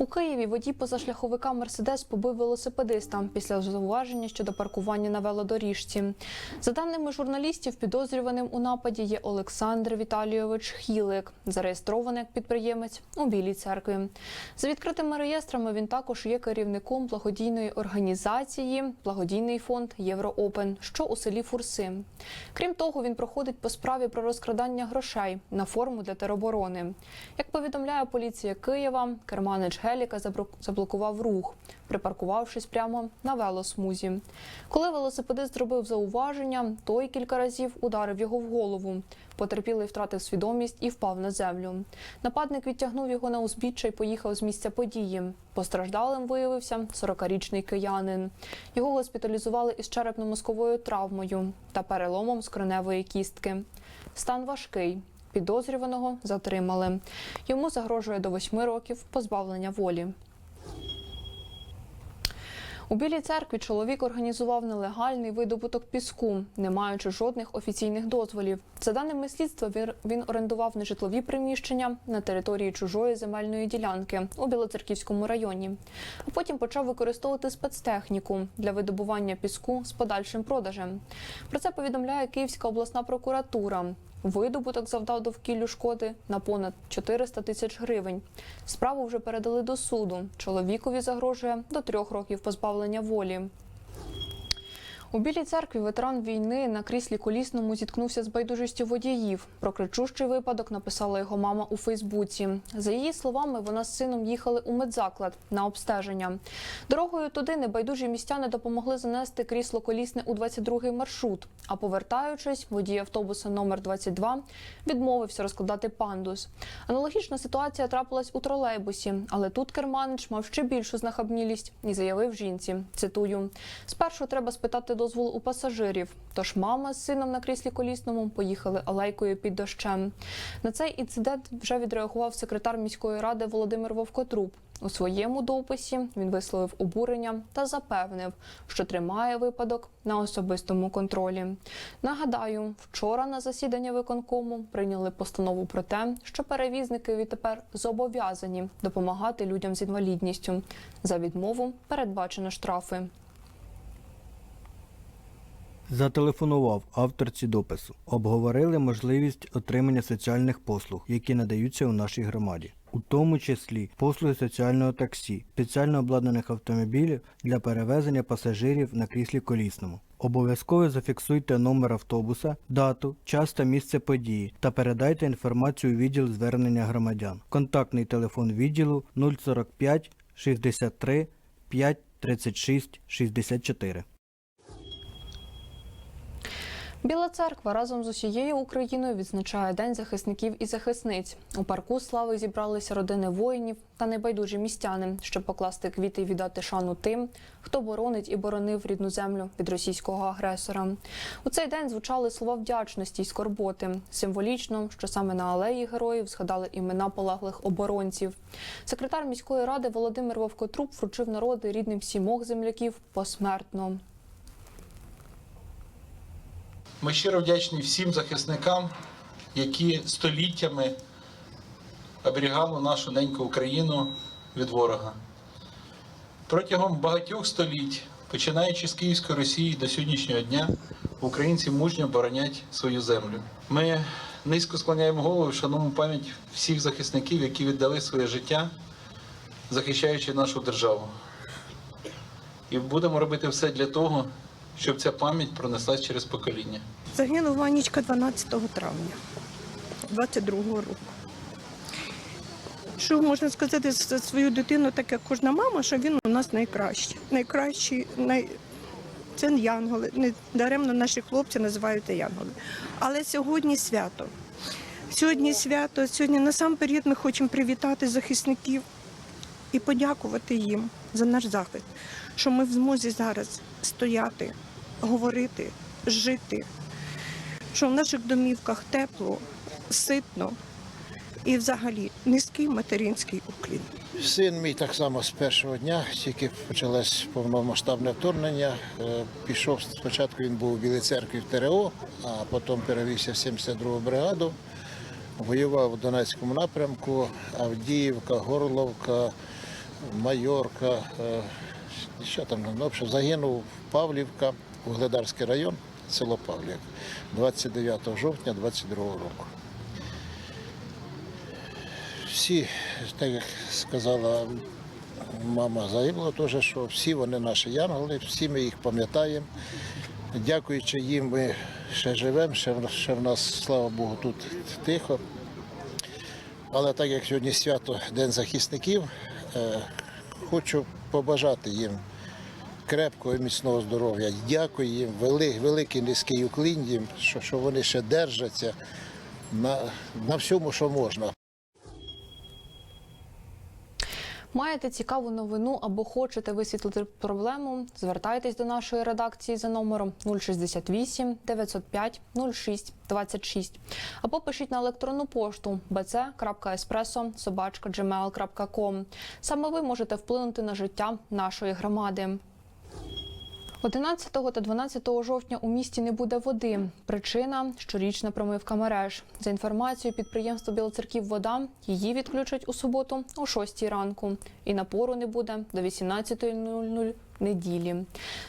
У Києві водій позашляховика Мерседес побив велосипедиста після зауваження щодо паркування на велодоріжці. За даними журналістів, підозрюваним у нападі є Олександр Віталійович Хілик, зареєстрований як підприємець у Білій церкві. За відкритими реєстрами він також є керівником благодійної організації Благодійний фонд Євроопен, що у селі Фурси. Крім того, він проходить по справі про розкрадання грошей на форму для тероборони. Як повідомляє поліція Києва, керманич Геліка заблокував рух, припаркувавшись прямо на велосмузі. Коли велосипедист зробив зауваження, той кілька разів ударив його в голову. Потерпілий втратив свідомість і впав на землю. Нападник відтягнув його на узбіччя і поїхав з місця події. Постраждалим виявився 40-річний киянин. Його госпіталізували із черепно-мозковою травмою та переломом скроневої кістки. Стан важкий. Підозрюваного затримали. Йому загрожує до восьми років позбавлення волі. У Білій церкві чоловік організував нелегальний видобуток піску, не маючи жодних офіційних дозволів. За даними слідства, він- орендував нежитлові приміщення на території чужої земельної ділянки у Білоцерківському районі. А потім почав використовувати спецтехніку для видобування піску з подальшим продажем. Про це повідомляє Київська обласна прокуратура. Видобуток завдав довкіллю шкоди на понад 400 тисяч гривень. Справу вже передали до суду. Чоловікові загрожує до трьох років позбавлення волі. У Білій церкві ветеран війни на кріслі колісному зіткнувся з байдужістю водіїв. Про кричущий випадок написала його мама у Фейсбуці. За її словами, вона з сином їхали у медзаклад на обстеження. Дорогою туди небайдужі містяни допомогли занести крісло колісне у 22-й маршрут. А повертаючись, водій автобуса номер 22 відмовився розкладати пандус. Аналогічна ситуація трапилась у тролейбусі, але тут керманич мав ще більшу знахабнілість і заявив жінці. Цитую: спершу треба спитати дозволу у пасажирів. Тож мама з сином на кріслі колісному поїхали алейкою під дощем. На цей інцидент вже відреагував секретар міської ради Володимир Вовкотруб. У своєму дописі він висловив обурення та запевнив, що тримає випадок на особистому контролі. Нагадаю, вчора на засідання виконкому прийняли постанову про те, що перевізники відтепер зобов'язані допомагати людям з інвалідністю. За відмову передбачено штрафи. Зателефонував авторці допису. Обговорили можливість отримання соціальних послуг, які надаються у нашій громаді, у тому числі послуги соціального таксі, спеціально обладнаних автомобілів для перевезення пасажирів на кріслі колісному. Обов'язково зафіксуйте номер автобуса, дату, час та місце події та передайте інформацію у відділ звернення громадян. Контактний телефон відділу 045 63 5 36 64. Біла церква разом з усією Україною відзначає День захисників і захисниць. У парку слави зібралися родини воїнів та небайдужі містяни, щоб покласти квіти і віддати шану тим, хто боронить і боронив рідну землю від російського агресора. У цей день звучали слова вдячності й скорботи. Символічно, що саме на алеї героїв згадали імена полеглих оборонців. Секретар міської ради Володимир Вовкотруб вручив народи рідним сімох земляків посмертно. Ми щиро вдячні всім захисникам, які століттями оберігали нашу неньку Україну від ворога. Протягом багатьох століть, починаючи з Київської Росії до сьогоднішнього дня, українці мужньо боронять свою землю. Ми низько склоняємо голову, шануємо пам'ять всіх захисників, які віддали своє життя, захищаючи нашу державу. І будемо робити все для того, щоб ця пам'ять пронеслась через покоління. Загинув Ванічка 12 травня 22-го року. Що можна сказати за свою дитину, так як кожна мама, що він у нас найкращий. Найкращий, най... це янголи. Не даремно наші хлопці називають янголи. Але сьогодні свято. Сьогодні свято, сьогодні насамперед ми хочемо привітати захисників і подякувати їм за наш захист, що ми в змозі зараз стояти, говорити, жити, що в наших домівках тепло, ситно і взагалі низький материнський уклін. Син мій так само з першого дня, тільки почалось повномасштабне вторгнення. е, Пішов спочатку він був у Білій церкві в ТРО, а потім перевівся в 72-гу бригаду. Воював у Донецькому напрямку, Авдіївка, Горловка, Майорка, е, що там, ну, загинув Павлівка, Угледарський район, село Павлівка, 29 жовтня 22 року. Всі, так як сказала мама загибла, теж, що всі вони наші янголи, всі ми їх пам'ятаємо. Дякуючи їм, ми ще живемо, ще, ще в нас, слава Богу, тут тихо. Але так як сьогодні свято День захисників, е, хочу побажати їм крепкого і міцного здоров'я. Дякую їм, вели- великий низький уклін їм, що, що вони ще держаться на, на всьому, що можна. Маєте цікаву новину або хочете висвітлити проблему? Звертайтесь до нашої редакції за номером 068 905 06 26 або пишіть на електронну пошту bc.espresso.gmail.com. Саме ви можете вплинути на життя нашої громади. 11 та 12 жовтня у місті не буде води. Причина щорічна промивка мереж. За інформацією підприємства Білоцерків вода її відключать у суботу о 6 ранку. І напору не буде до 18.00 неділі.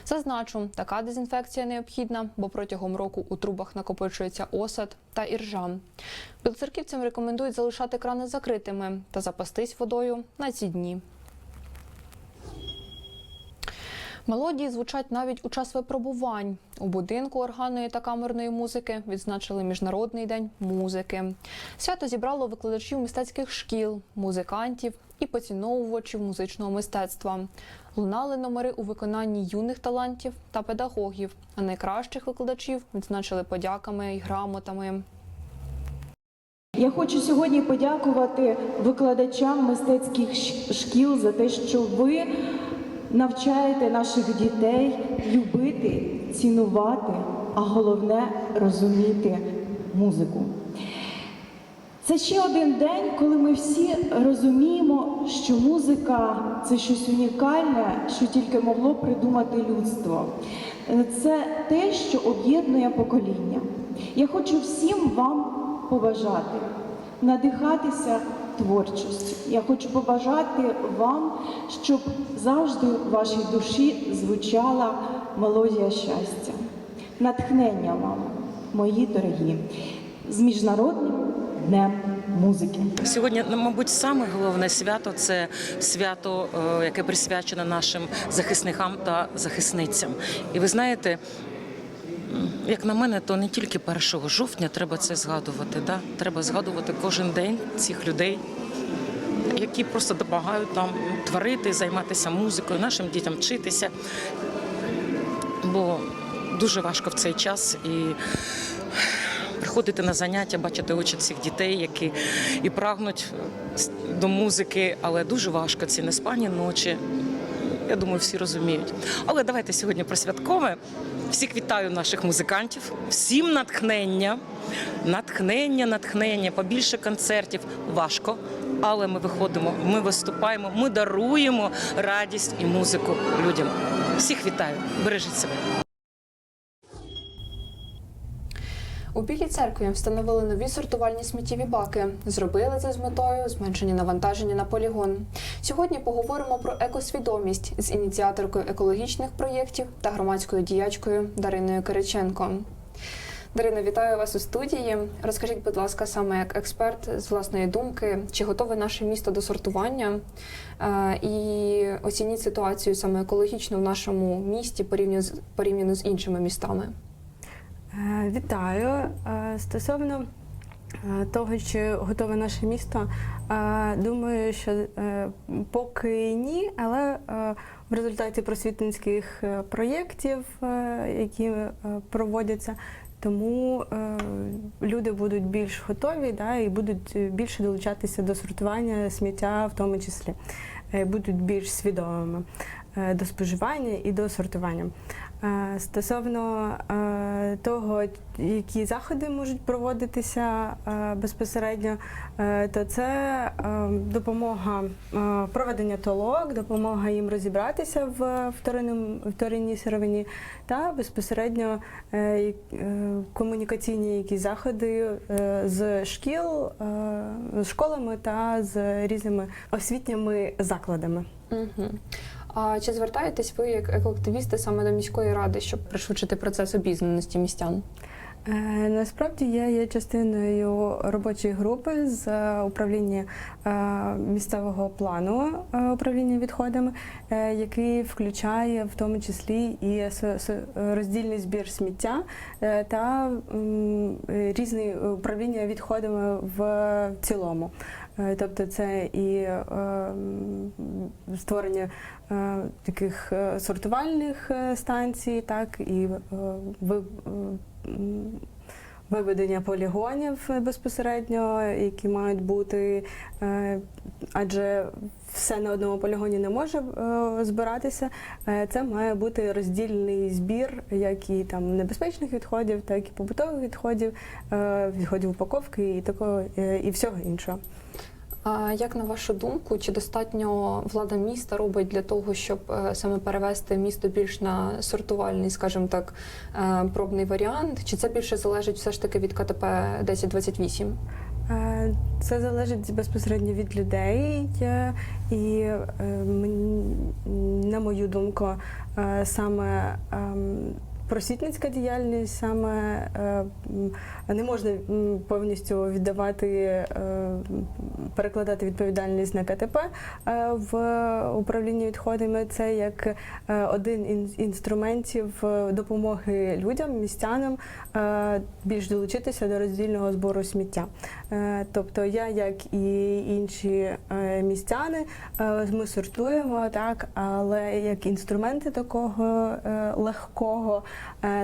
Зазначу, така дезінфекція необхідна, бо протягом року у трубах накопичується осад та іржа. Білоцерківцям рекомендують залишати крани закритими та запастись водою на ці дні. Мелодії звучать навіть у час випробувань. У будинку органної та камерної музики відзначили Міжнародний день музики. Свято зібрало викладачів мистецьких шкіл, музикантів і поціновувачів музичного мистецтва. Лунали номери у виконанні юних талантів та педагогів, а найкращих викладачів відзначили подяками і грамотами. Я хочу сьогодні подякувати викладачам мистецьких шкіл за те, що ви навчаєте наших дітей любити, цінувати, а головне розуміти музику. Це ще один день, коли ми всі розуміємо, що музика це щось унікальне, що тільки могло придумати людство. Це те, що об'єднує покоління. Я хочу всім вам побажати надихатися творчістю. Я хочу побажати вам, щоб завжди в вашій душі звучала мелодія щастя, натхнення вам, мої дорогі, з міжнародним днем музики. Сьогодні, ну, мабуть, саме головне свято це свято, е, яке присвячено нашим захисникам та захисницям. І ви знаєте, як на мене, то не тільки 1 жовтня треба це згадувати. Да? Треба згадувати кожен день цих людей, які просто допомагають нам творити, займатися музикою, нашим дітям вчитися. Бо дуже важко в цей час і приходити на заняття, бачити очі цих дітей, які і прагнуть до музики, але дуже важко ці неспані ночі. Я думаю, всі розуміють. Але давайте сьогодні про святкове. Всіх вітаю наших музикантів, всім натхнення, натхнення, натхнення, побільше концертів. Важко, але ми виходимо, ми виступаємо, ми даруємо радість і музику людям. Всіх вітаю, бережіть себе. У Білій церкві встановили нові сортувальні сміттєві баки. Зробили це з метою зменшення навантаження на полігон. Сьогодні поговоримо про екосвідомість з ініціаторкою екологічних проєктів та громадською діячкою Дариною Кириченко. Дарина, вітаю вас у студії. Розкажіть, будь ласка, саме як експерт з власної думки, чи готове наше місто до сортування? Е, І оцініть ситуацію саме екологічно в нашому місті порівняно з порівняно з іншими містами. Е, Вітаю. Е, Стосовно е, того, чи готове наше місто, думаю, що поки ні, але в результаті просвітницьких проєктів, які проводяться, тому люди будуть більш готові да, і будуть більше долучатися до сортування сміття, в тому числі, будуть більш свідомими до споживання і до сортування. Стосовно того, які заходи можуть проводитися безпосередньо, е, то це е, допомога е, проведення толок, допомога їм розібратися в вторинній сировині та безпосередньо комунікаційні якісь заходи з шкіл, з школами та з різними освітніми закладами. Угу. А чи звертаєтесь ви як екоактивісти саме до міської ради, щоб пришвидшити процес обізнаності містян? Е, Насправді я є частиною робочої групи з е, управління е, місцевого плану управління відходами, який включає в тому числі і роздільний збір сміття та різні управління відходами в цілому. Тобто це і створення е, таких е, сортувальних е, станцій, так і ви- виведення полігонів безпосередньо, які мають бути, адже все на одному полігоні не може збиратися. Це має бути роздільний збір, як і там небезпечних відходів, так і побутових відходів, відходів упаковки і такого і всього іншого. Як на вашу думку, чи достатньо влада міста робить для того, щоб е, саме перевести місто більш на сортувальний, скажімо так, е, пробний варіант? Чи це більше залежить все ж таки від КТП 1028? Е, Це залежить безпосередньо від людей, і е, на мою думку, саме ем, просвітницька діяльність, саме е, не можна повністю віддавати, е, перекладати відповідальність на КТП е, в управлінні відходами. Це як один із інструментів допомоги людям, містянам більш долучитися до роздільного збору сміття. Тобто я, як і інші містяни, ми сортуємо так, але як інструменти такого легкого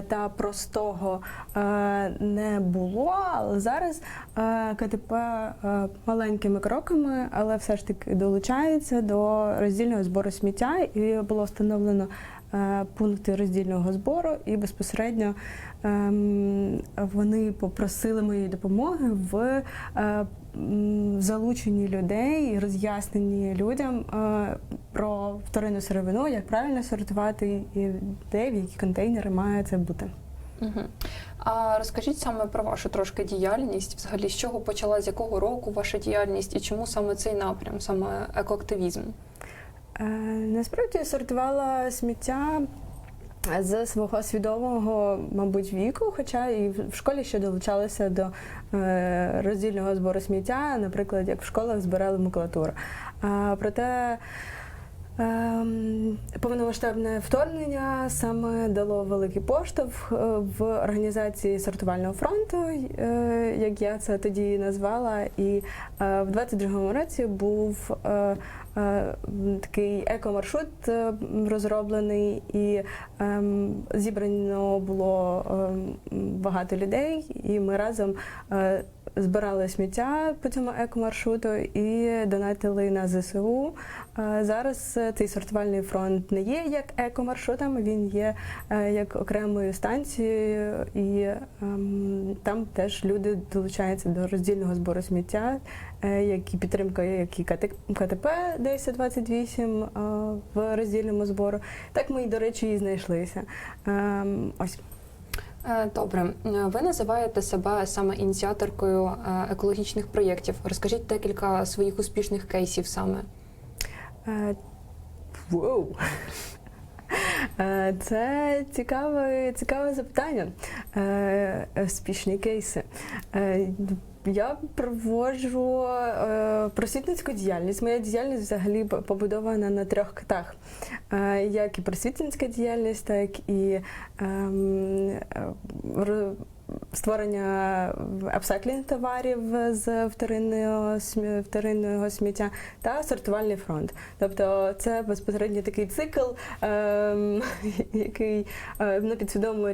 та простого е, не було. Але зараз е, КТП е, маленькими кроками, але все ж таки долучається до роздільного збору сміття, і було встановлено е, пункти роздільного збору, і безпосередньо ем, вони попросили моєї допомоги в м, залученні людей, і роз'ясненні людям е, про вторинну сировину, як правильно сортувати і де в які контейнери має це бути. Угу. А розкажіть саме про вашу трошки діяльність, взагалі з чого почала, з якого року ваша діяльність і чому саме цей напрям, саме екоактивізм? Е, Насправді сортувала сміття з свого свідомого, мабуть, віку, хоча і в школі ще долучалися до е, роздільного збору сміття, наприклад, як в школах збирали макулатуру. Проте Повномасштабне вторгнення саме дало великий поштовх е, в організації сортувального фронту, е, як я це тоді назвала. І е, в 22-му році був такий екомаршрут розроблений, і ем, зібрано було ем, багато людей, і ми разом збирали сміття по цьому екомаршруту і донатили на ЗСУ. Е, Зараз е, цей сортувальний фронт не є як екомаршрутом, він є е, як окремою станцією, і ем, там теж люди долучаються до роздільного збору сміття, е, як підтримка, як і КТ КТП 1028 е, в роздільному збору. Так ми, до речі, і знайшлися. Ем, Ось. Е, Добре, Е, ви називаєте себе саме ініціаторкою е, екологічних проєктів. Розкажіть декілька своїх успішних кейсів саме. Воу. Е, Це цікаве, цікаве запитання. Е, Успішні кейси. Е, Я проводжу е, просвітницьку діяльність. Моя діяльність взагалі побудована на трьох китах. Е, Як і просвітницька діяльність, так і ем, е, створення апсайклінг товарів з вторинного, вторинного сміття та сортувальний фронт. Тобто це безпосередньо такий цикл, ем, який е, на підсвідомому,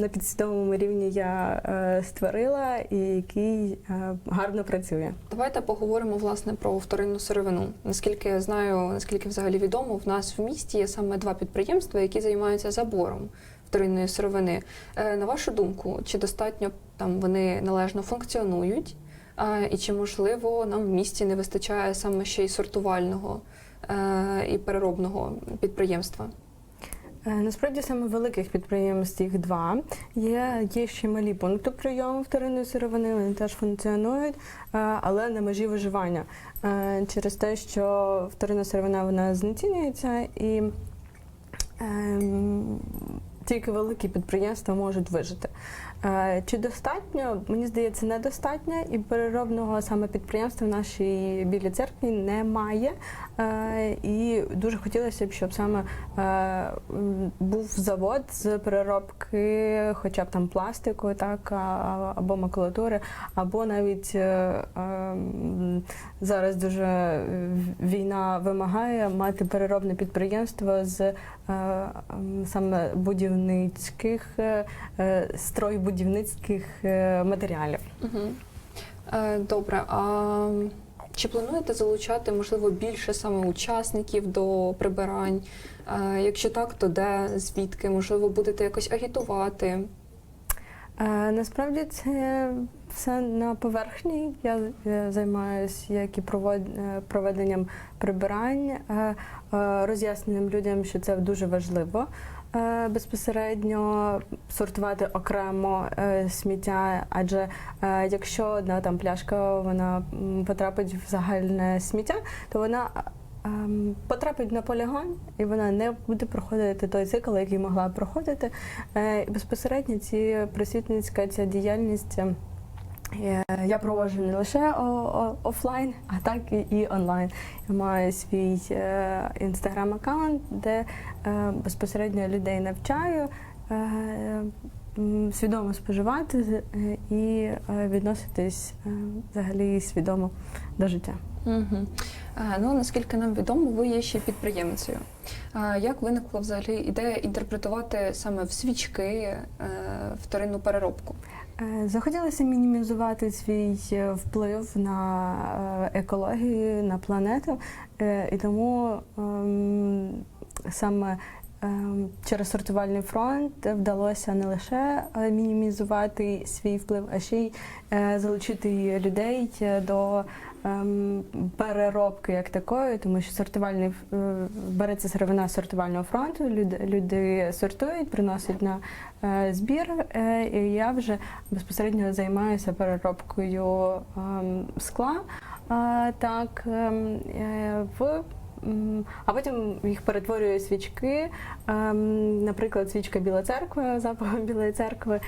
на підсвідомому рівні я е, створила і який е, гарно працює. Давайте поговоримо власне про вторинну сировину. Наскільки я знаю, наскільки взагалі відомо, в нас в місті є саме два підприємства, які займаються забором вторинної сировини. Е, На вашу думку, чи достатньо там вони належно функціонують? І чи можливо нам в місті не вистачає саме ще й сортувального е, і переробного підприємства? Е, Насправді саме великих підприємств їх два. Є, є ще малі пункти прийому вторинної сировини, вони теж функціонують, але на межі виживання. Через те, що вторинна сировина вона знецінюється і ем, тільки великі підприємства можуть вижити. Е, Чи достатньо? Мені здається, недостатньо, і переробного саме підприємства в нашій білій церкві немає. Е, І дуже хотілося б, щоб саме е, був завод з переробки, хоча б там пластику, так або макулатури, або навіть е, е, м, зараз дуже е, війна вимагає мати переробне підприємство з е, саме будівницьких е, стройбудівницьких матеріалів. Угу. Добре. А чи плануєте залучати, можливо, більше саме учасників до прибирань? Якщо так, то де, звідки? Можливо, будете якось агітувати? Насправді це все на поверхні. Я е, займаюся як і провод- е, проведенням прибирань, е, роз'ясненням людям, що це дуже важливо. Безпосередньо сортувати окремо сміття, адже якщо одна там пляшка вона потрапить в загальне сміття, то вона ем, потрапить на полігон і вона не буде проходити той цикл, який могла проходити. І Безпосередньо ці просвітницька ця діяльність. Е, Я проводжу не лише офлайн, а так і, онлайн. Я маю свій е, інстаграм-аккаунт, де е, безпосередньо людей навчаю свідомо споживати і відноситись взагалі свідомо до життя. Угу. Ну, наскільки нам відомо, ви є ще підприємцею. Як виникла взагалі ідея інтерпретувати саме в свічки вторинну переробку? Е, Захотілося мінімізувати свій е, вплив на е, екологію, на планету, і тому ем, саме ем, через сортувальний фронт вдалося не лише мінімізувати свій вплив, а ще й залучити людей до переробки як такої, тому що сортувальний е, береться сировина сортувального фронту, люди, люди сортують, приносять на е, збір, е, і я вже безпосередньо займаюся переробкою ем, скла. Так, ем, в а потім їх перетворюю в свічки. Ем, Наприклад, свічка Біла церква, запахом Білої церкви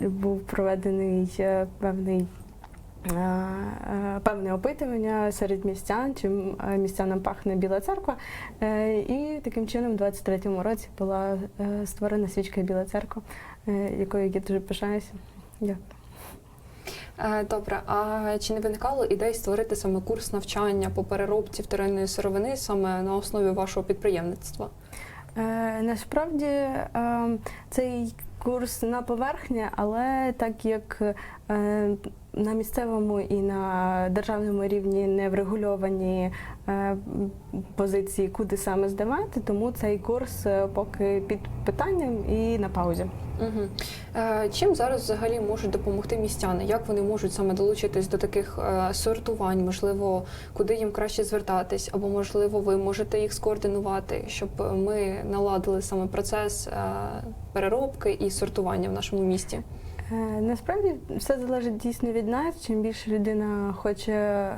був проведений певний. Е, е, Певне опитування серед містян, чим е, містянам пахне Біла церква. І таким чином, у 23-му році була створена свічка Біла церква, якою я дуже пишаюся. Дякую. Добре, а чи не виникало ідей створити саме курс навчання по переробці вторинної сировини саме на основі вашого підприємництва? Насправді цей курс на поверхні, але так як на місцевому і на державному рівні не врегульовані е, позиції, куди саме здавати, тому цей курс е, поки під питанням і на паузі. Угу. Чим зараз взагалі можуть допомогти містяни? Як вони можуть саме долучитись до таких сортувань? Можливо, куди їм краще звертатись, або можливо, ви можете їх скоординувати, щоб ми наладили саме процес переробки і сортування в нашому місті? Е, Насправді все залежить дійсно від нас. Чим більше людина хоче е,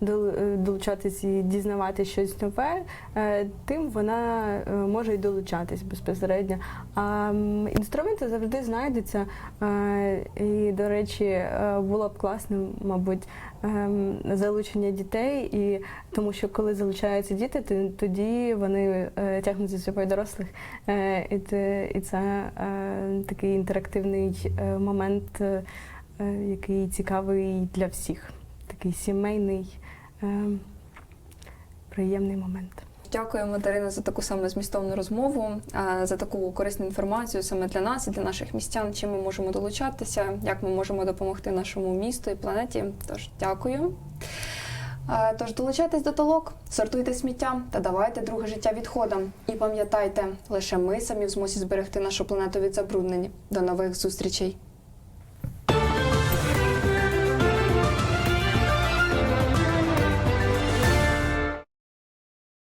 долучатись і дізнавати щось нове, е, тим вона е, може й долучатись безпосередньо. А інструменти завжди знайдуться. Е, І, до речі, е, було б класно, мабуть, ем, залучення дітей, і тому що коли залучаються діти, то тоді вони е, тягнуть за собою дорослих. Е, І це, е, такий інтерактивний е, момент, е, е, який цікавий для всіх. Такий сімейний, е, приємний момент. Дякую, Материна, за таку саме змістовну розмову, за таку корисну інформацію саме для нас і для наших містян, чим ми можемо долучатися, як ми можемо допомогти нашому місту і планеті. Тож дякую. Тож долучайтесь до толок, сортуйте сміття та давайте друге життя відходам. І пам'ятайте, лише ми самі в змозі зберегти нашу планету від забруднень. До нових зустрічей.